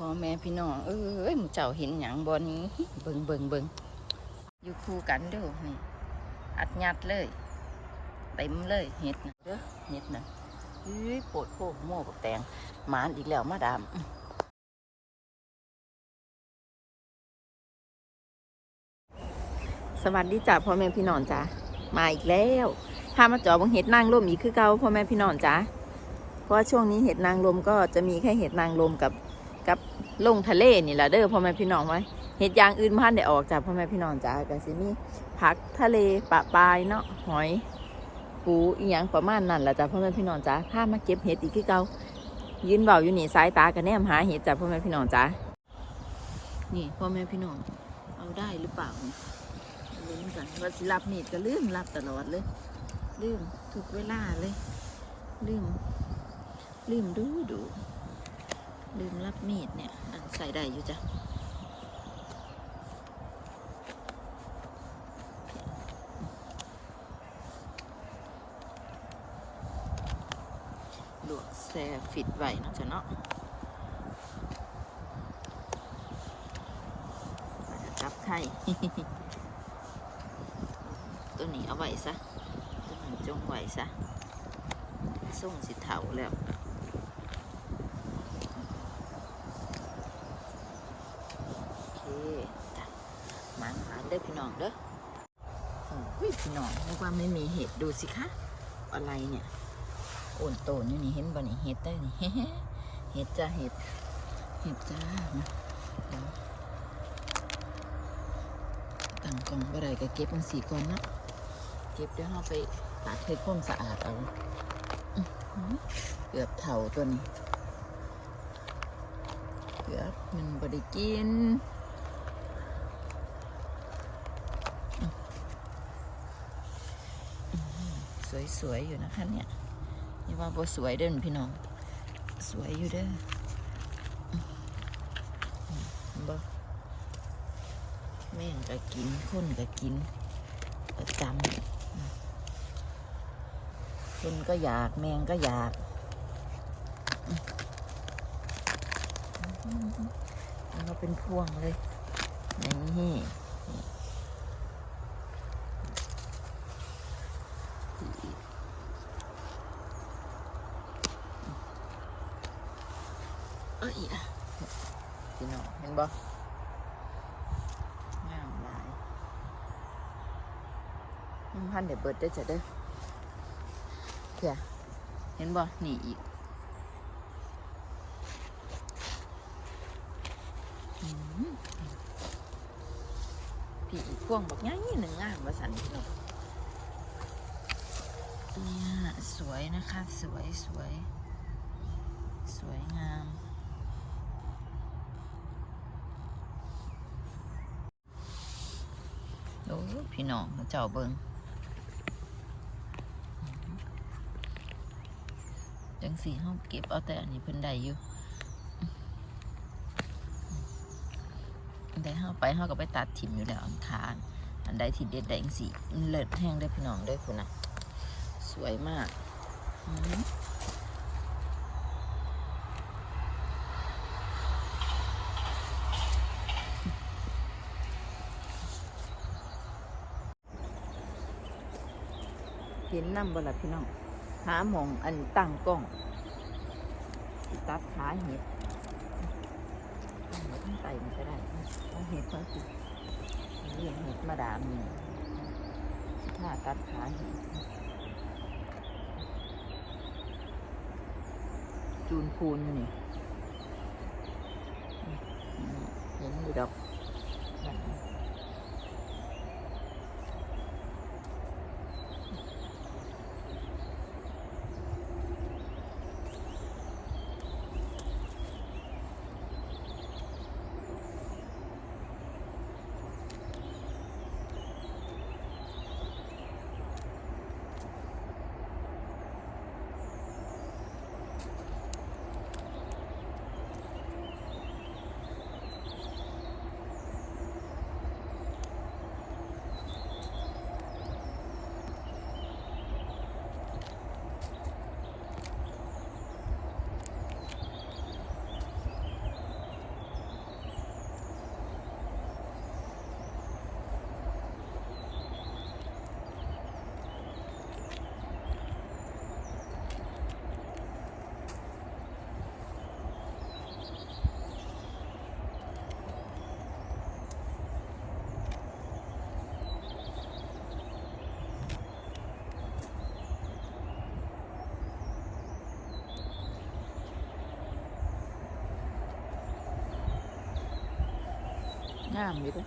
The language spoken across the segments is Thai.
พ่อแม่พี่น้องเอ้ยหมูเจ้าเห็นหยังบอนี้เบิงเบิงเบิงอยู่คู่กันเดูนี่อัดยัดเลยเต็มเลยเห็ดนะเด้อเห็ดนะเฮ้ยปวดโพกโม่บักแตงหมานอีกแล้วมาดามสวัสดีจ้ะพ่อแม่พี่น้องจ้ะมาอีกแล้วพามาจอบังเห็ดนางลมอีกคือเก่าพ่อแม่พี่น้องจ้ะเพราะว่าช่วงนี้เห็ดนางลมก็จะมีแค่เห็ดนางลมกับ ลงทะเลนี่แหละเด้อพ่อแม่พี่น้องไว้เห็ดยางอื่นพันได้ออกจากพ่อแม่พี่น้องจ้ะก็สิมีผักทะเลปะปลายเนาะหอยปูอีหยังประมาณนั้นแหละจ้ะพ่อแม่พี่น้องจ้าพามาเก็บเห็ดอีกคือเก่ายืนเบาอยู่นี่สายตากันแนมหาเห็ดจ้ะพ่อแม่พี่น้องจ้านี่พ่อแม่พี่น้องเอาได้หรือเปล่าลุ้นกันว่าสิรับเมีดก็ลืมรับตลอดเลยลืมทุกเวลาเลยลืมลืมดูดู ลืมรับมีดเนี่ยอันใส่ได้อยู่จ้ะลวกแซ่ฟิตไว้นะจ้ะเนาะจะจับไข่ตัวนี้เอาไว้ซะ ตัวนี้จงไว้ซะส่งสิเถาแล้ว โอเคจ้ะหมันหาน เด้อพี่น้องเด้อโอ้ยพี่น้องนึกว่าไม่มีเห็ดดูสิคะ อะไรเนี่ยโอนโตนอยู่นี่เห็นบ่นี่เห็ดได้นี่เห็ดจ้าเห็ดเห็ดจ้าตั้งกล่องบ่ได้ก็เก็บมันสีก่อนนะเก็บเดี๋ยวเราไปตัดให้ความสะอาดเอาเกือบเถ่าตัวนี้เกือบมันบ่ได้กินอื้ออื้อ สวยๆอยู่นะคะเนี่ยอย่าว่าบ่สวยเด้อพี่น้อง สวยอยู่เด้อบ่แม่งก็กินคนก็กินประจำคนก็อยากแมงก็อยากมอืมเอาเป็นพวงเลยนี่เอ้ยอะพี่น้องเห็นบ่งามหลาย มันพันเดี๋ยวเบิดได้จะเด้อเพี่ยเห็นบ่นี่อีกพี่อีกพวงบอกง่ายหนึ่งงามว่าสันพี่น้องเนี่ยสวยนะคะ สวยสวย สวยงาม โอ้พี่น้องมาเจ้าเบิงจัง สีห้องเก็บเอาแต่อันนี้เพิ่นได้อยู่อันใดห้าไปห้าก็ไปตัดถิ่มอยู่แล้วอันคานอันใดที่เด็ดได้จังสีเลิศแห้งได้พี่น้องได้คุณนะสวยมากเห็นน้ำบ่ล่ะพี่น้อง หาหมองอันตั้งกล้อง ตัดขาเห็ดตั้งไว้ทั้งไตมันก็ได้เอาเห็ดมาสิเลี้ยงเห็ดมาดามนี่ถ้าตัดขาเห็ดจูนพูนนี่เห็นอยู่ดอก งามอยู่ด้วย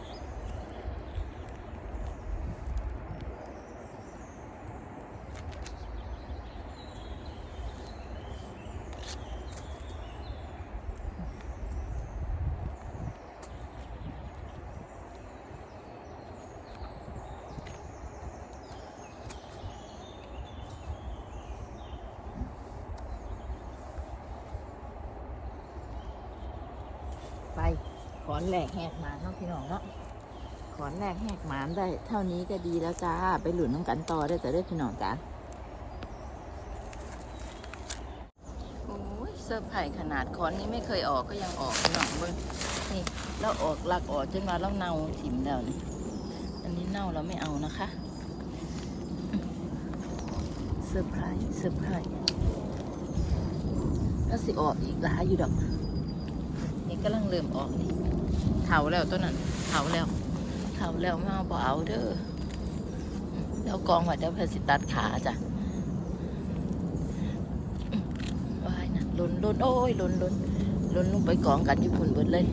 ไปขอนแหลกแหกมาน พี่น้องเนาะขอนแหลกแหกหมานได้ เท่านี้ก็ดีแล้วจ้า ไปหลุนน้ำกันต่อได้จะได้พี่น้องจ้าโอ้ยเสื้อร์ไผ่ขนาดขอนนี้ไม่เคยออกก็ยังออกพี่น้องเบิ้งนี่แล้วออกหลักออกจนมาแล้วเน่าถิ่มแล้วนี่อันนี้เน่าเราไม่เอานะคะเซอร์ไพรส์เซอร์ไพรส์แล้วสิออกอีกหลายอยู่ดอกนี่กำลังเริ่มออกนี่ เถาแล้วต้นนั้นเถาแล้วเถาแล้วมาบ่เอาเด้อแล้วกองไว้เดี๋ยวเพนสิตัดขาจ้ะว้ายนะลุนลุนโอ้ยลุนลุนลุนลงไปกองกันญี่ปุ่นเบิดเลย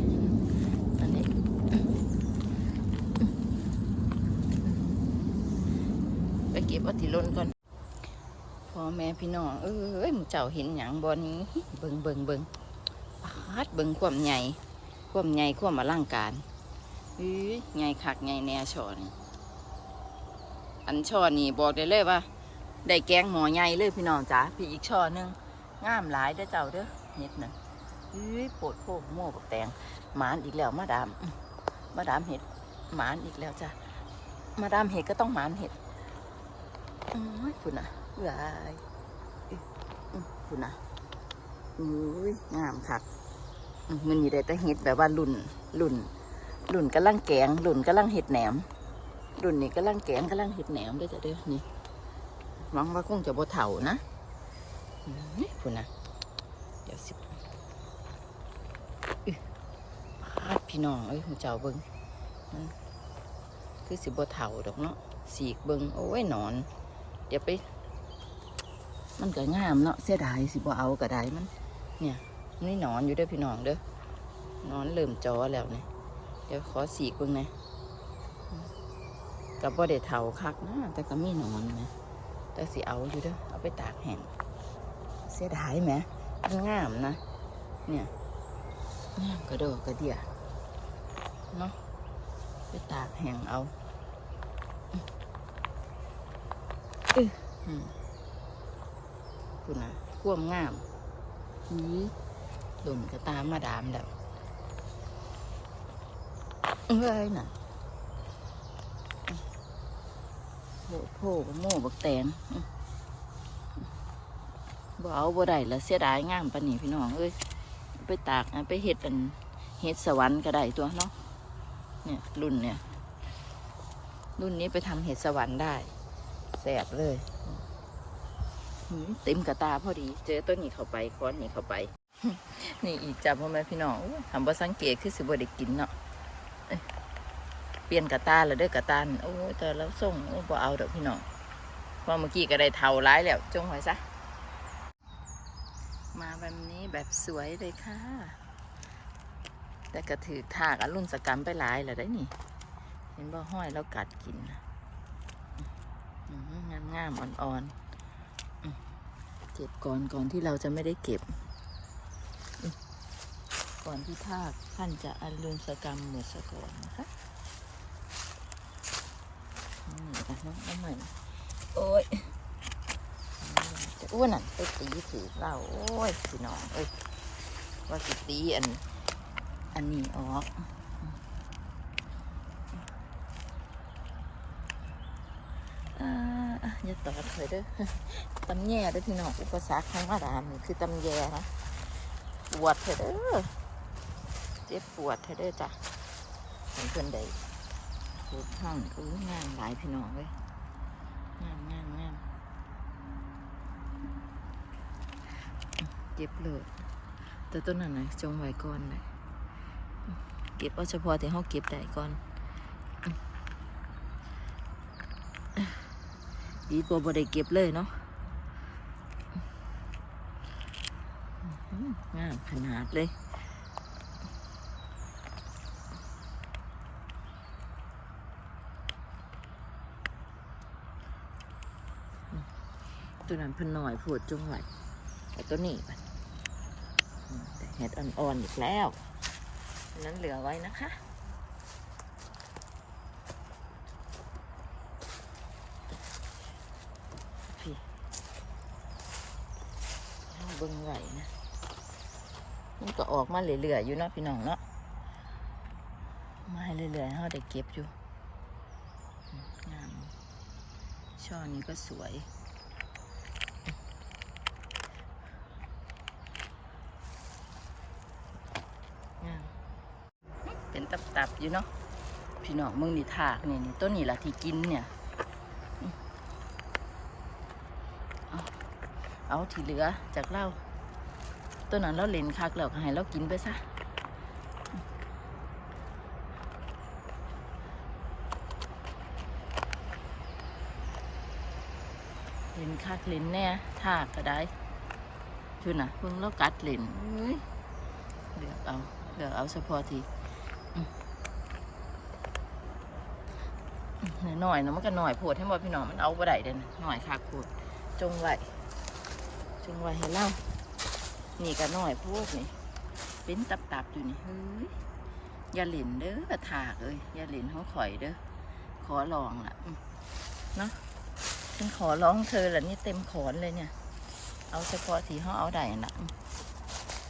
อันนี้ไปเก็บเอาที่ลุนก่อนพ่อแม่พี่น้องเอ้ยหมูเจ้าเห็นหยังบ่นี้เบิงเบิงเบิงปาดเบิงความใหญ่ ควมใหญ่ควมอลังการอุ้ยใหญ่คักใหญ่แน่ช่อนี่อันช่อนี่บอกได้เลยว่าได้แกงหมอใหญ่เลยพี่น้องจ๋าพี่อีกช่อหนึงงามหลายเด้อเจ้าเด้อเห็ดน่ะอุ้ยปวดโพกโม่บักแตงหมานอีกแล้วมาดามมาดามเห็ดหมานอีกแล้วจ้ะมาดามเห็ดก็ต้องหมานเห็ดอุ้ยคุณนะว้ายอื้ออื้อคุณน่ะอุ้ยงามคัก มันมีได้แต่เห็ดแบบว่ารุ่นรุ่นรุ่นกำลังแกงรุ่นกำลังเห็ดแหนม รุ่นนี้กำลังแกงกำลังเห็ดแหนมด้วยจ้ะเด้อนี่หวังว่าคงจะบ่เถ่านะนี่พุ่นนะเดี๋ยวสิอื้อพาดพี่น้องเอ้ยหูเจ้าเบิงมันคือสิบ่เถ่าดอกเนาะสีกเบิงโอ้ยหนอน เดี๋ยวไป มันก็งามเนาะเสียดายสิบ่เอาก็ได้มัน เนี่ย นี่หนอนอยู่เด้อพี่น้องเด้อนอนเริ่มจอแล้วเนี่ยเดี๋ยวขอสีกเบิ่งนะกับบ่ได้เถาคักนะแต่ก็มีหนอนนะแต่สิเอาอยู่เด้อเอาไปตากแห้งเสียดายไหมมันงามนะ เนี่ยงามกระโดดกระเดียเนาะไปตากแห้งเอาอืออืมคุณนะควมงามหื อหล่นก็ตามมาดามแล้วเอ้ยน่ะโหโผล่โม่บักแตงบ่เอาบ่ได้ละเสียดายงามปนีพี่น้องเอ้ยไปตากไปเห็ดอันเห็ดสวรรค์ก็ได้ตัวเนาะเนี่ยรุ่นเนี่ยรุ่นนี้ไปทำเห็ดสวรรค์ได้แสบเลยหืมเต็มกระตาพอดี เจอต้นนี้เข้าไปค้อนนี้เข้าไป นี่อีกจับพ่อแม่พี่น้องทำบ่สังเกตคือสิบ่ได้กินเนาะเปลี่ยนกระตาแล้วเด้อกระตาโอ้แต่แล้วส่งโอ้บ่เอาเดอกพี่น้องเพราะเมื่อกี้ก็ได้เท่าร้ายแล้วจงไว้ซะ มาแบบนี้แบบสวยเลยค่ะ แต่ก็ถือถากอรุ่นสกรรมไปหลายแล้วได้นี่ เห็นบ่ห้อยแล้วกัดกินงามงามๆอ่อนๆเก็บก่อนก่อนที่เราจะไม่ได้เก็บ ก่อนที่ทากท่านจะอรุณสกรรมหมดสะก่อนนะคะนี่นะน้องน้องใหม่โอ้ยจะอ้วนอะไปตีถือเราโอ้ยพี่น้องเอ้ยว่าสิตีอัน อันนี้ออกอ่าอย่าตอดเลยเด้อตำแย่เด้อพี่น้องอุปสรรคของมาดามนี่คือตำแย่นะปวดเถอะเด้อ เจ็บปวดเถอเด้อจ้ะเห็นเพื่อนใดปวดห้องอู้งามหลายพี่น้องเลยงามงามงามเก็บเลยแต่ต้นนั้นนะจงไว้ก่อนเลยเก็บเอาเฉพาะที่เขาเก็บได้ก่อนดีกว่าบ่ได้เก็บเลยเนาะงามขนาดเลย ตัวนั้นพันหน่อยโพูดจงไว้แต่ตัวนี้แต่เห็ดอ่อนๆอีกแล้วนั้นเหลือไว้นะคะพี่เบิ่งไหวนะมันก็ออกมาเรื่อยๆอยู่เนาะพี่น้องเนาะมาให้เรื่อยๆเขาได้เก็บอยู่งามช่อนี้ก็สวย งาม เป็น ตับๆอยู่เนาะพี่น้องมึงนี่ถากนี่นี่ต้นนี่ละที่กินเนี่ยเอาเอาที่เหลือจากเราต้นนั้นเราเล่นคักแล้วให้เรากินไปซะเล่นคักเล่นแน่ถากก็ได้ชุน่ะเพิ่งเรากัดเล่นเอ้ยเลือกเอาเลือกเอาเฉพาะทีอืมอืม หน่อยนะมันก็หน่อยโพดให้หมดพี่น้องมันเอาบ่ได้เด่นหน่อยคักโพดจงไว้จงไว้ให้เล่านี่ก็หน่อยโพดนี่เป็นตับๆอยู่นี่เฮ้ยอย่าเล่นเด้อถากเอ้ยอย่าเล่นเขาข่อยเด้อขอลองล่ะเนาะฉันขอร้องเธอแหละนี่เต็มขอนเลยเนี่ย เอาเฉพาะที่เขาเอาได้นะ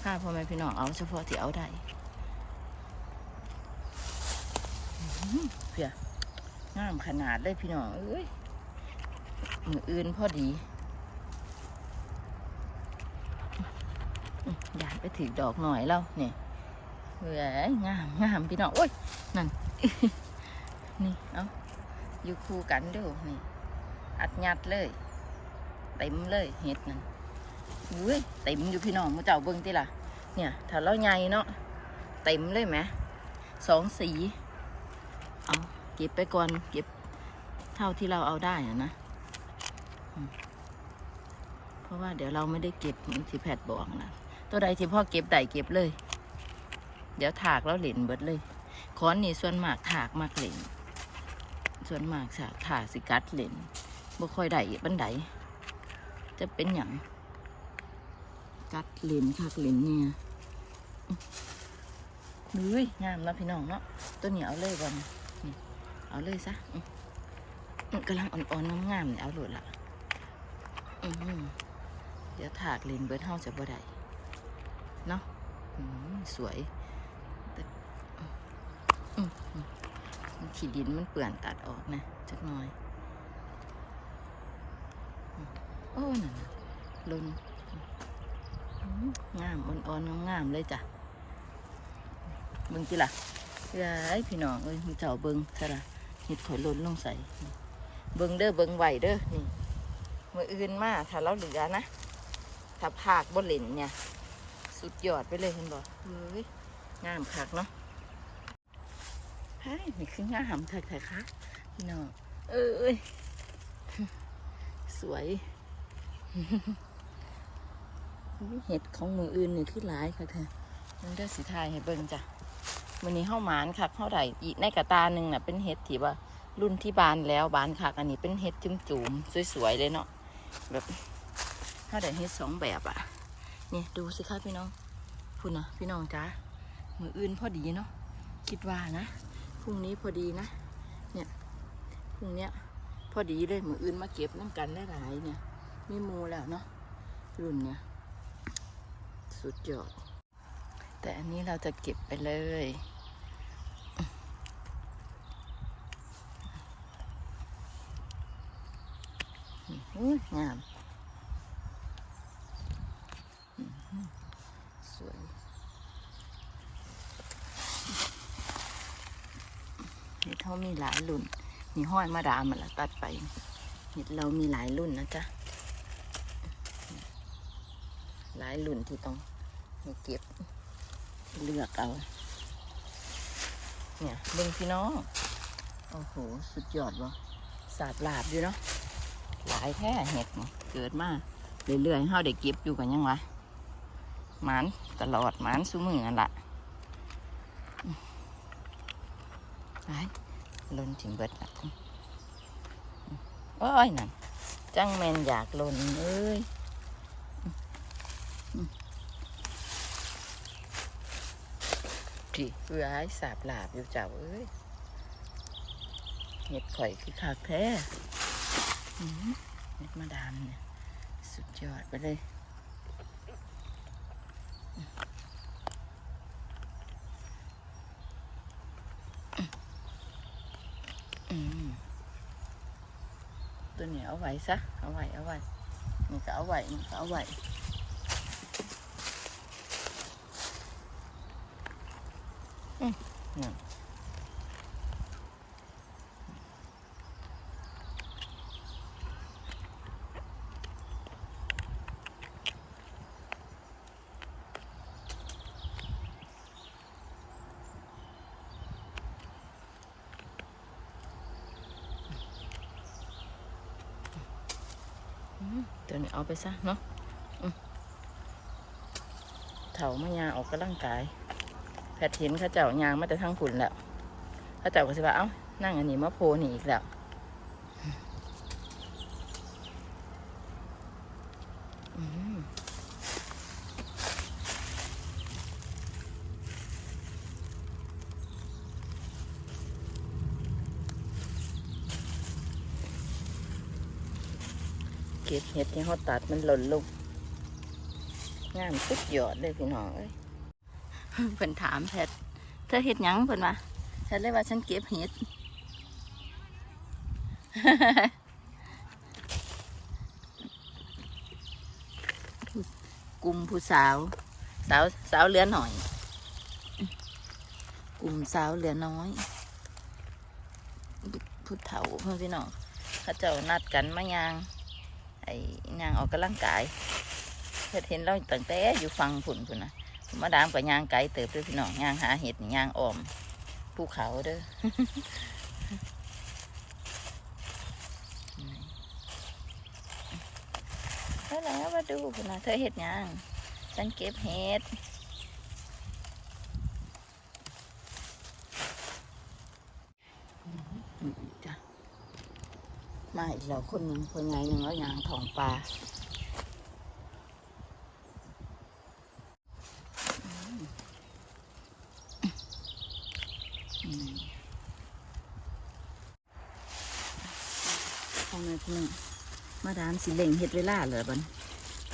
ข้าพ่อแม่พี่น้องเอาเฉพาะที่เอาได้อื้อ งามขนาดเลยพี่น้องเอ้ยมืออื่นพอดีอยากไปถือดอกหน่อยแล้วเนี่ยเฮ้ยงามงามพี่น้องโอ้ยนั่นนี่เอาอยู่คู่กันดูนี่อัดยัดเลยเต็มเลยเห็ดนั่นอุ้ยเต็มอยู่พี่น้องมือเจ้าเบิ้งติล่ะเนี่ยถ้าเราใหญ่เนาะเต็มเลยไหมสองสี เก็บไปก่อนเก็บเท่าที่เราเอาได้อะนะ เพราะว่าเดี๋ยวเราไม่ได้เก็บเหมือนที่แพทย์บอกนะตัวใดที่พ่อเก็บได้เก็บเลย เดี๋ยวถากแล้วเหรนเบิดเลยค้อนนี่ส่วนมากถากมากเหรนส่วนมากถากถากสิกัดเหรนบ่ค่อยได้บันไดจะเป็นอย่างกัดเลนคักเลนเนี่ยอุ้ยงามนะพี่น้องเนาะตัวเหนี้เอาเลยบอน เอาเลยซะมอืมกำลังอ่อนๆงามๆเนี่ยเอาโหลดละอืมเดี๋ยวถากเลนเบิร์ดเฮาจะบ่ได้เนาะสวยแต่ขี้ดินมันเปื่อนตัดออกนะจักหน่อยโอ้นั่นน่ะลนงามอ่อนๆงามๆเลยจ้ะเบิ่งจิล่ะยายพี่น้องเอ้ยมีเจ้าเบิ่งซะละ เห็ดข่อยลนลงใส่เบิ่งเด้อเบิ่งไหวเด้อนี่มืออื่นมาถ้าเราเหลือนะถ้าผากบนเหล่นเนี่ย สุดยอดไปเลยเห็นบ่เฮ้ยงามคักเนาะเฮ้ยนี่คืองามคักๆค่ะพี่น้องเอ้ยสวยเห็ดของมืออื่นนี่คือหลายค่ะเธอมันได้สีทายให้เบิ่งจ้ะ วันนี้เข้าหมานคักเข้าไดอีกในกระตาหนึ่งน่ะเป็นเห็ดที่ว่ารุ่นที่บานแล้วบานคักอันนี้เป็นเห็ดจุ่มจุ่มๆสวยๆเลยเนาะแบบเข้าไดเห็ดสองแบบอะนี่ดูสิคะพี่น้องพูดนะพี่น้องจ้ามืออื่นพอดีเนาะคิดว่านะพรุ่งนี้พอดีนะเนี่ยพรุ่งเนี้ยพอดีเลยมืออื่นมาเก็บน้ำกันได้หลายเนี่ยมีมูแล้วเนาะรุ่นเนี่ยสุดยอดแต่อันนี้เราจะเก็บไปเลย อุ้ยงามอื้อหือสวยนี่เขามีหลายรุ่น มีห้อยมาดามมันละตัดไป เห็ดเรามีหลายรุ่นนะจ๊ะ หลายรุ่นที่ต้องเก็บเลือกเอา เนี่ยเบิ่งพี่น้อง โอ้โห สุดยอดวะสาดหลาบอยู่เนาะ หลายแท้เห็ดเกิดมาเรื่อยๆเฮาได้เก็บอยู่กันยังวะหมานตลอดหมานสุมือนั่นละไปล้นถึงเบิดละโอ้ยนั่นจังแมนอยากล่นเอ้ยพี่เพื่อให้สาบหลาบอยู่เจ้าเอ้ยเห็ดข่อยคือขากแท้ เห็ดมาดามเนี่ยสุดยอดไปเลยอืมตัวนี้เอาไว้ซะ เอาไว้ เอาไว้นี่ก็เอาไว้นี่ก็เอาไว้อืมนั่น ไปซะเนาะเถามายางออกกำลังกายแผดเห็นข้าเจ้ายางมาแต่ทั้งผุนแล้วข้าเจ้าก็สิว่าเอ้านั่งอันนี้มาโพนี่อีกแล้วอืม เก็บเห็ดที่เขาตัดมันหล่นลงงามสุดยอดเลยพี่น้องเอ้ยเพิ่นถามแพทย์เธอเห็ดหยังเพิ่นว่าฉันเลยว่าฉันเก็บเห็ดกลุ่มผู้สาว สาวสาวเหลือหน่อย กลุ่มสาวเหลือน้อยผู้เฒ่าเพื่อนพี่น้องเขาเจ้านัดกันมายาง ไอ้ยางออกกำลังกายเพิ่นเห็นเราตั้งแต่อยู่ฟังผุนพุ่นนะมาดามกับยางไก่เติบด้วยพี่น้องยางหาเห็ดยางออมภูเขาเด้อแล้วมาดูนนะเธอเห็ดยางฉันเก็บเห็ดอืมจ้ะ มาอีกแล้วคนหนึ่งคนไงหนึ่งแล้วยางทองปลาอืมพ่อแม่พี่งมาดามสิเล่งเฮ็ดเวลาเหรอบัน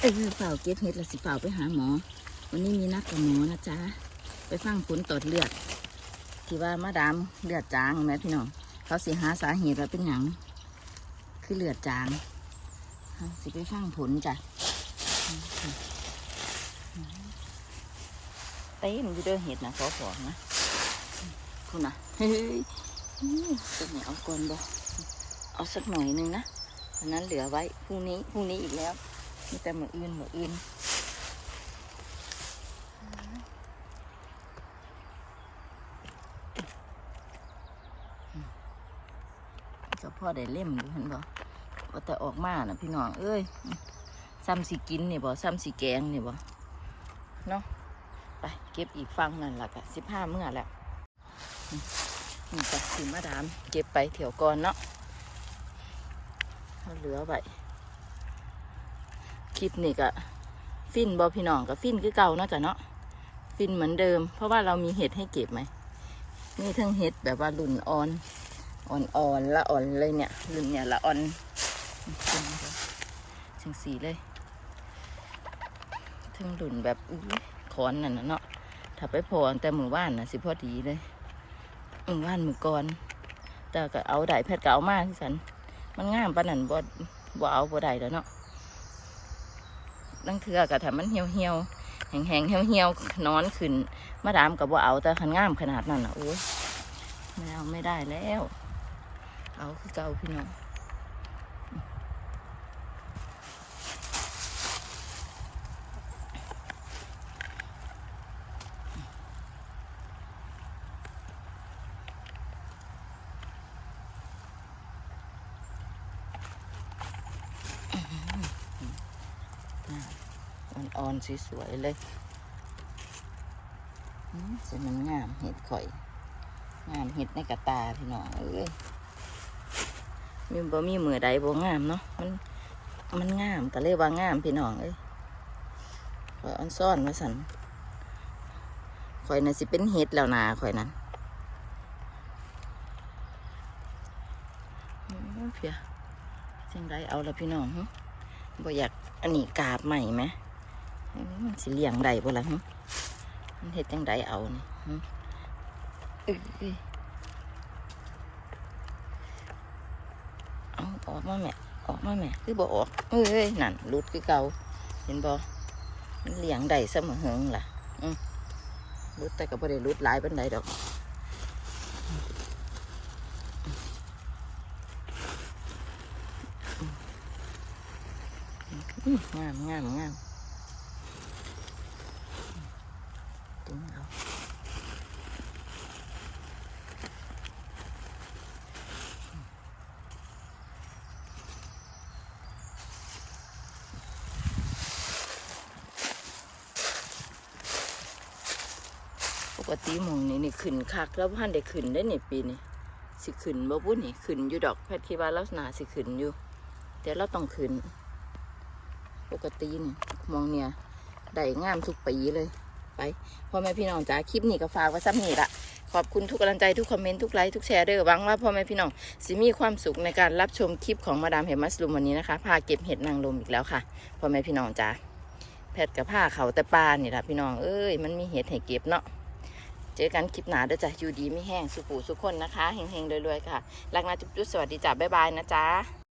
เออเฝ้าเก็บเฮ็ดล้วสิเฝ้าไปหาหมอ วันนี้มีนัดกับหมอนะจ๊ะ ไปฟังผลตรวจเลือด ที่ว่ามาดามเลือดจางแม่พี่น้อง เขาสิหาสาเหตุว่าเป็นหยัง คือเหลือดจางสิไปฟังผลจ้ะเต้มอยู่เด้อเห็ดนะขอขอนะคุณนะเฮ้ยตัวนี้เอาก่อนบ่เอาสักหน่อยหนึงนะอันนั้นเหลือไว้พรุ่งนี้พรุ่งนี้อีกแล้วมีแต่มืออื่นมืออื่นก็ พ่อได้เล่มอยู่เห็นบ่ว่าแต่ออกมาน่ะพี่น้องเอ้ยซ้ำสิกินนี่บ่ซ้ำสิแกงนี่บ่เนาะไปเก็บอีกฟังนั่นล่ะกะสิบห้าเมื่อแล้วนี่จ้ะสีมาดาม เก็บไปเถี่ยวก่อนเนาะเหลือไว้คลิปนี่ก็ฟินบอพี่น้องกับฟินคือเก่าเนาะจ้ะเนาะฟินเหมือนเดิม เพราะว่าเรามีเห็ดให้เก็บไหมนี่ทั้งเห็ดแบบว่ารุ่นอ่อน อ่อนๆละอ่อนเลยเนี่ยรุ่นเนี่ยละอ่อนจังสีเลยทั้งรุ่นแบบอุ้ยขอนนั่นนะเนาะถ้าไปพอแต่มือว่านน่ะสิพอดีเลยมือว่านมือก่อนแต่ก็เอาได้แพทย์ก็เอามาที่สัน มันงามปานนั้นบ่บ่เอาบ่ได้แล้วเนาะดังเทือก็ถ้ามันเหี่ยวเหี่ยวๆแห้งแห้งๆเหี่ยวเหี่ยวๆนอนขึ้นมาดามก็บ่เอาแต่คันงามขนาดนั้นอะโอ้ยไม่เอาไม่ได้แล้ว เอาคือเก่าพี่น้องอ่อนๆสวยๆเลยสิมันงามเห็ดข่อย งามเห็ดในกระตาพี่น้องเอ้ย มีบ่มีมือใดบ่งามเนาะมันมันงามก็เลยว่างามพี่น้องเอ้ยข่อยออนซ่อนมาสันข่อยน่ะสิเป็นเห็ดแล้วนาข่อยนั้นเพียจังไรเอาละพี่น้องบ่อยากอันนี้กาบใหม่ไหมมันสิเลี้ยงได้บ่ล่ะมันเฮ็ดจังไรเอานี่หึเอ้ยเอาออกมาแม่ออกมาแม่คือบ่ออกเอ้ยนั่นรุดคือเก่าเห็นบ่มันเลี้ยงได้เสมอเหิงล่ะอืมรุดแต่ก็บ่ได้รุดหลายปานใดดอกอืมงามงามงาม ปกติมองนี่นี่ขึ้นคักแล้วพันได้ขึ้นได้นี่ปีนี้สิขึ้นบ่บุ้นี่ขึ้นอยู่ดอกแพทย์คิดว่าลักษณะสิขึ้นอยู่เดี๋ยวเราต้องขึ้น ปกตินี่มองเนี่ยได้งามทุกปีเลย ไปพ่อแม่พี่น้องจ๋าคลิปนี้ก็ฝากไว้ซ้ำนี่ละขอบคุณทุกกำลังใจทุกคอมเมนต์ทุกไลค์ทุกแชร์เด้อหวังว่าพ่อแม่พี่น้องสิมีความสุขในการรับชมคลิปของมาดามเห็มัสลูมวันนี้นะคะพาเก็บเห็ดนางรมอีกแล้วค่ะพ่อแม่พี่น้องจ๋าแพทย์กับผ้าเขาแต่ปลานี่ละพี่น้องเอ้ยมันมีเห็ดให้เก็บเนาะ เจอกันคลิปหนาเด้อจ้ะอยู่ดีไม่แห้งสุขูสุขคนนะคะเฮงๆรวยๆค่ะรักนะจุ๊บๆสวัสดีจ้ะบ๊ายบายนะจ๊ะ